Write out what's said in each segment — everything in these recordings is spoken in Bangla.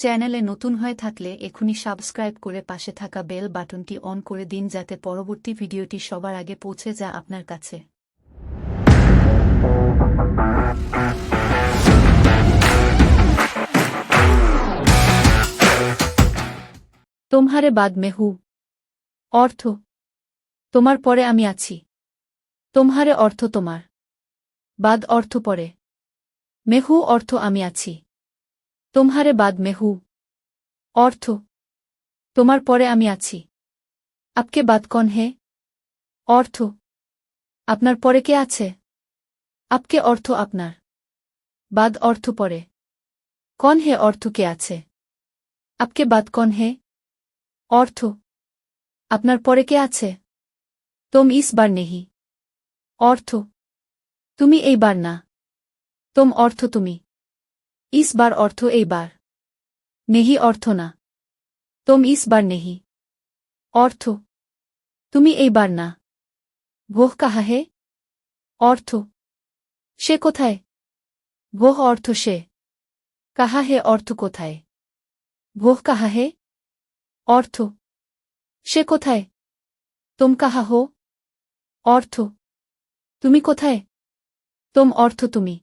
চ্যানেলে নতুন হয়ে থাকলে এখনই সাবস্ক্রাইব করে পাশে থাকা বেল বাটনটি অন করে দিন যাতে পরবর্তী ভিডিওটি সবার আগে পৌঁছে যা আপনার কাছে। তোমারে বাদ মেহু অর্থ, তোমার পরে আমি আছি। তোমহারে অর্থ তোমার। বাদ অর্থ পরে। মেহু অর্থ আমি আছি। তোমারে বাদ মেহু অর্থ, তোমার পরে আমি আছি। আপকে বাদ কন হে? অর্থ, আপনার পরে কে আছে? আপকে অর্থ আপনার। বাদ অর্থ পরে। কন হে অর্থ কে আছে? আপকে বাদ কন হে? অর্থ, আপনার পরে কে আছে? তোম ইস বার নেহি। অর্থ, তুমি এই বার না। তোম অর্থ তুমি। ইস বার অর্থ এই বার নেহি অর্থ না। তোম ইস বার নেহি। অর্থ, তুমি এই বার না। ভোহ কাহা হে? অর্থ, সে কোথায়? ভোহ অর্থ সে। কাহা হে অর্থ কোথায়? ভোহ কাহা হে? অর্থ, সে কোথায়? তোম কাহা হো? অর্থ, তুমি কোথায়? তোম অর্থ তুমি।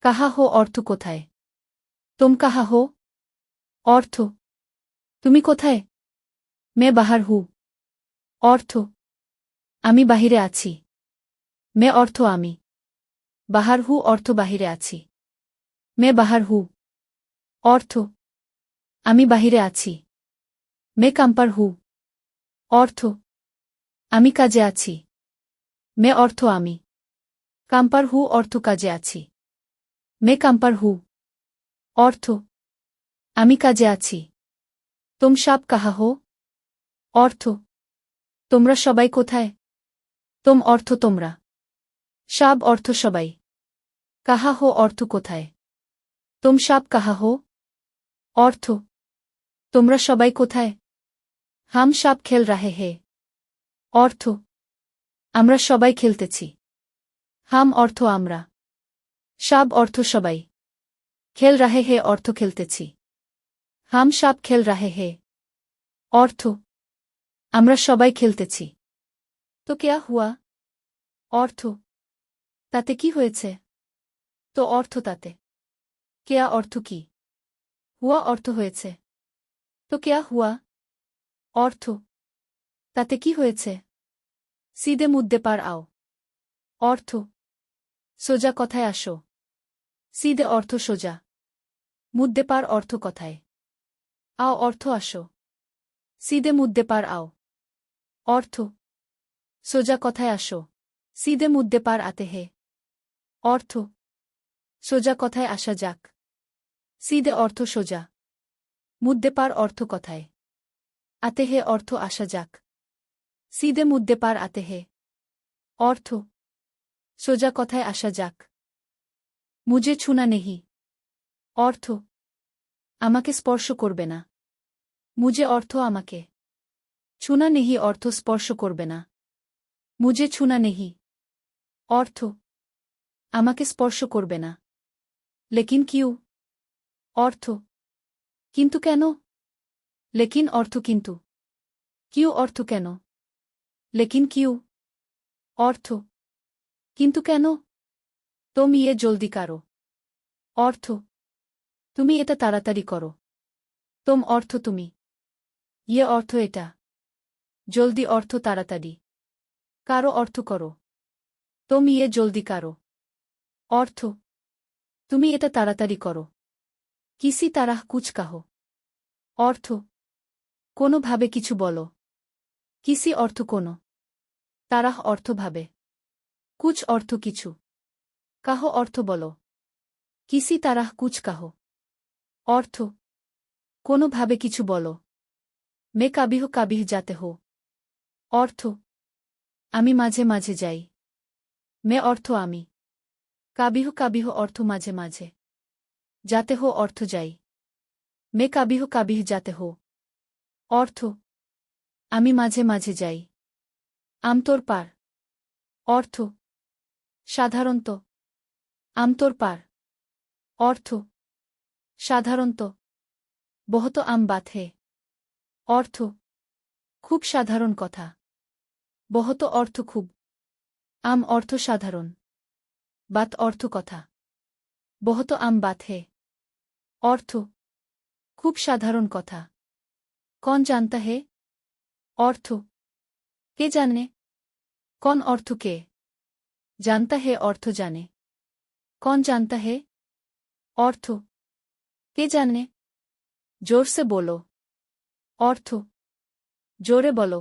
কাহা হো অর্থ কোথায়? তোম কাহা হো অর্থ তুমি কোথায় মে বাহার হু অর্থ আমি বাহিরে আছি মে অর্থ আমি বাহার হু অর্থ বাহিরে আছি মে বাহার হু অর্থ আমি বাহিরে আছি মে কাম্পার হু অর্থ আমি কাজে আছি মে অর্থ আমি কাম্পার হু অর্থ কাজে আছি মে কাম্পার হু অর্থ। আমি কাজে আছি। তোম সাপ কাহা হো? অর্থ। তোমরা সবাই কোথায়? তোম অর্থ তোমরা। সাব অর্থ সবাই। কাহা হো অর্থ কোথায়? তোম সাপ কাহা হো? অর্থ। তোমরা সবাই কোথায়? হাম সাপ খেল রাহে হে। অর্থ। আমরা সবাই খেলতেছি। হাম অর্থ আমরা। সাব অর্থ সবাই। খেল রাহে হে, অর্থ খেলতেছি। হাম সাপ খেল রাহে হে। অর্থ, আমরা সবাই খেলতেছি। তো কেয়া হুয়া? অর্থ, তাতে কি হয়েছে? তো অর্থ তাতে। কেয়া অর্থ কি? হুয়া অর্থ হয়েছে। তো কেয়া হুয়া? অর্থ, তাতে কি হয়েছে? সিদে মুদ্দে পার আও। অর্থ, সোজা কথায় আসো। সিদে অর্থ সোজা। মুদ্দে পার অর্থ কথায়। আও অর্থ আসো। সিদে মুদ্দে পার আও। অর্থ। সোজা কথায় আসো। সিদে মুদ্দে পার আতে হে। অর্থ। সোজা কথায় আসা যাক। সিদে অর্থ সোজা। মুদ্দে পার অর্থ কথায়। আতে হে অর্থ আসা যাক। সিদে মুদ্দে পার আতে হে। অর্থ। সোজা কথায় আসা যাক। মুজে ছুনা নেহি অর্থ আমাকে স্পর্শ করবে না মুজে অর্থ আমাকে ছুনা নেহি অর্থ স্পর্শ করবে না মুজে ছুনা নেহি অর্থ আমাকে স্পর্শ করবে না লেকিন কিউ অর্থ কিন্তু কেন লেকিন অর্থ কিন্তু কিউ অর্থ কেন লেকিন কিউ অর্থ কিন্তু কেন তুমি ইয়ে জলদি কারও। অর্থ, তুমি এটা তাড়াতাড়ি করো। তোম অর্থ তুমি। ইয়ে অর্থ এটা। জলদি অর্থ তাড়াতাড়ি। কারও অর্থ করো। তোম ইয়ে জলদি কারও। অর্থ, তুমি এটা তাড়াতাড়ি করো। কিসি তারাহ কুচ কাহো। অর্থ, কোনোভাবে কিছু বলো। কিসি অর্থ কোনো। তারাহ অর্থ ভাবে। কুচ অর্থ কিছু। কাহ অর্থ বলো। কিসি তারাহ কুচ কাহ। অর্থ, কোনোভাবে কিছু বলো। মে কাবিহ কাবিহ যাতে হো। অর্থ, আমি মাঝে মাঝে যাই। মে অর্থ আমি। কাবিহ কাবিহ অর্থ মাঝে মাঝে। যাতে হো অর্থ যাই। মে কাবিহ কাবিহ যাতে হো। অর্থ, আমি মাঝে মাঝে যাই। আমতোর পার। অর্থ, সাধারণত আমতোর পার অর্থ, সাধারণত, বহত আম বাথে অর্থ, খুব সাধারণ কথা। বহত অর্থ খুব। আম অর্থ সাধারণ। বাত অর্থ কথা। বহত আম বাথে অর্থ, খুব সাধারণ কথা। কন জানতা হে? অর্থ, কে জানে? কন অর্থ কে? জানতা হে অর্থ জানে। কন জানতা হে অর্থ কে জানে জোরসে বলো অর্থ জোরে বলো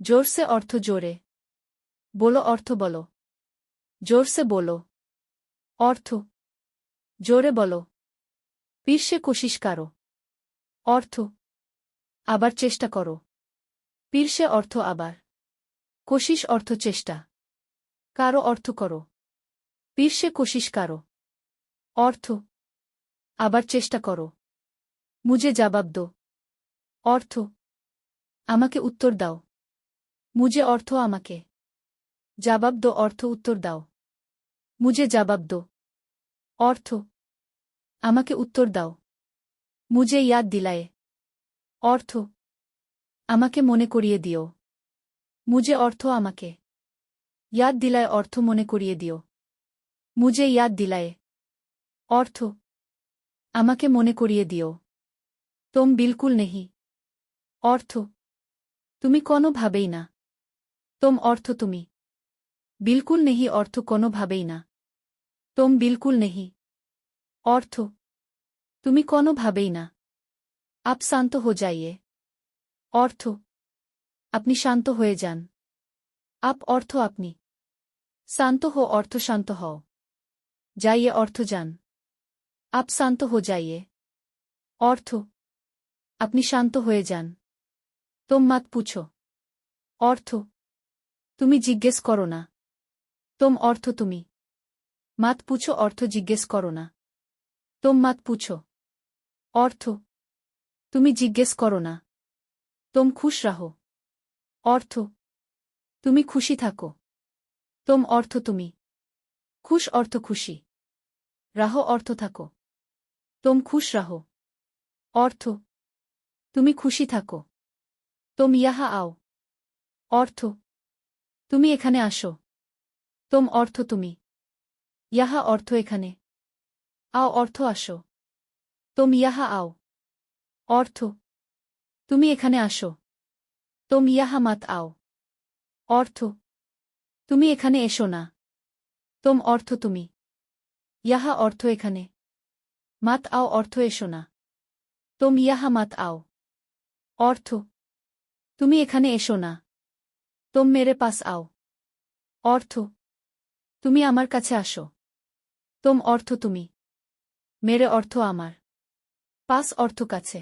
জোরসে অর্থ জোরে বলো অর্থ বলো জোরসে বলো অর্থ জোরে বলো পীর্ষে কোশিস কারও অর্থ আবার চেষ্টা করো পীর্ষে অর্থ আবার কোশিস অর্থ চেষ্টা কারও অর্থ করো পীর্ষে কোশিস কারও। অর্থ, আবার চেষ্টা করো। মুজে জবাব দো। অর্থ, আমাকে উত্তর দাও। মুজে অর্থ আমাকে। জবাব দো, অর্থ উত্তর দাও। মুজে জবাব দো। অর্থ, আমাকে উত্তর দাও। মুজে ইয়াদ দিলায়ে। অর্থ, আমাকে মনে করিয়ে দিও। মুজে অর্থ আমাকে। ইয়াদ দিলায় অর্থ মনে করিয়ে দিও। মুজে ইয়াদ দিলায়ে। অর্থ, আমাকে মনে করিয়ে দিও। তোম বিলকুল নেহি। অর্থ, তুমি কোনোভাবেই না। তোম অর্থ তুমি। বিলকুল নেহি অর্থ কোনোভাবেই না। তোম বিলকুল নেহি। অর্থ, তুমি কোনোভাবেই না। আপ শান্ত হো যাইয়ে। অর্থ, আপনি শান্ত হয়ে যান। আপ অর্থ আপনি। শান্ত হো, অর্থ শান্ত হও। যাইয়ে অর্থ যান আপ শান্ত হো যাইয়ে অর্থ আপনি শান্ত হয়ে যান তোম মাত পুছো অর্থ তুমি জিজ্ঞেস করো না তোম অর্থ তুমি মাত পুছো অর্থ জিজ্ঞেস করো না তোম মাত পুছো অর্থ তুমি জিজ্ঞেস করো না তোম খুশ রাহো অর্থ তুমি খুশি থাকো তোম অর্থ তুমি খুশ অর্থ খুশি। রাহ অর্থ থাকো। তোম খুশ রাহ। অর্থ, তুমি খুশি থাকো। তোম ইয়াহা আও। অর্থ, তুমি এখানে আসো। তোম অর্থ তুমি। ইহা অর্থ এখানে। আও অর্থ আসো। তোম ইয়াহা আও। অর্থ, তুমি এখানে আসো। তোম ইয়াহা মাত আও। অর্থ, তুমি এখানে এসো না। তোম অর্থ তুমি। ইয়াহা অর্থ এখানে। মাত আও অর্থ এসো না। তোম ইয়াহা মাত আও। অর্থ, তুমি এখানে এসো না। তোম মেরে পাস আও। অর্থ, তুমি আমার কাছে আসো। তোম অর্থ তুমি। মেরে অর্থ আমার। পাস অর্থ কাছে।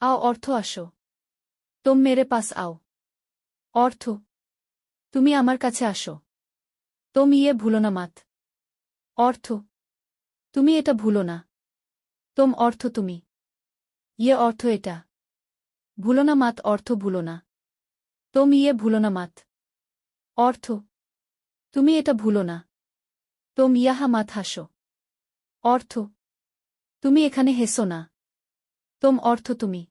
আও অর্থ আসো। তোম মেরে পাস আও। অর্থ, তুমি আমার কাছে আসো। তোম ইয়ে ভুলো না, মাত। অর্থ, তুমি এটা ভুলো না। তোম অর্থ তুমি। ইয়ে অর্থ এটা। ভুলো না, মাত, অর্থ ভুলো না। তোম ইয়ে ভুলো না, মাত। অর্থ, তুমি এটা ভুলো না। তোম ইয়াহা, মাত, হাসো। অর্থ, তুমি এখানে হেসো না। তোম অর্থ তুমি।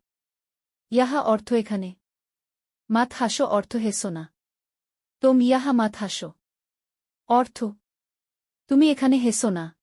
ইয়াহা অর্থ এখানে। মাত, হাসো, অর্থ হেসো না। তোম ইয়াহা, মাত, হাসো। অর্থ। তুমি এখানে হেসো না।